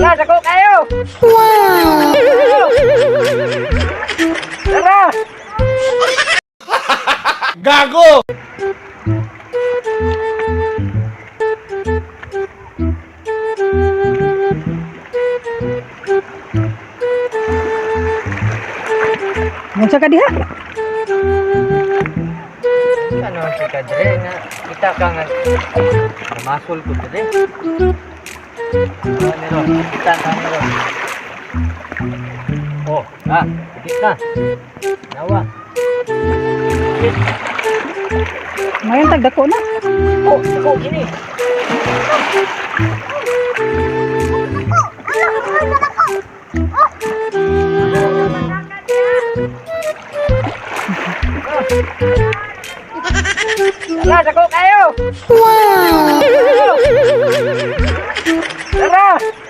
Tara, dako kayo! Wow! Tara! Gago! Munsa ka diha? Ano si Kadre na kita ka nga masol ko dire. Oh, meron. Kita ka meron. Oh, ah, ikit na. Nawa. Mayan tag dako na. Oh, dako gini. Tara, dako kayo! Wow! Não!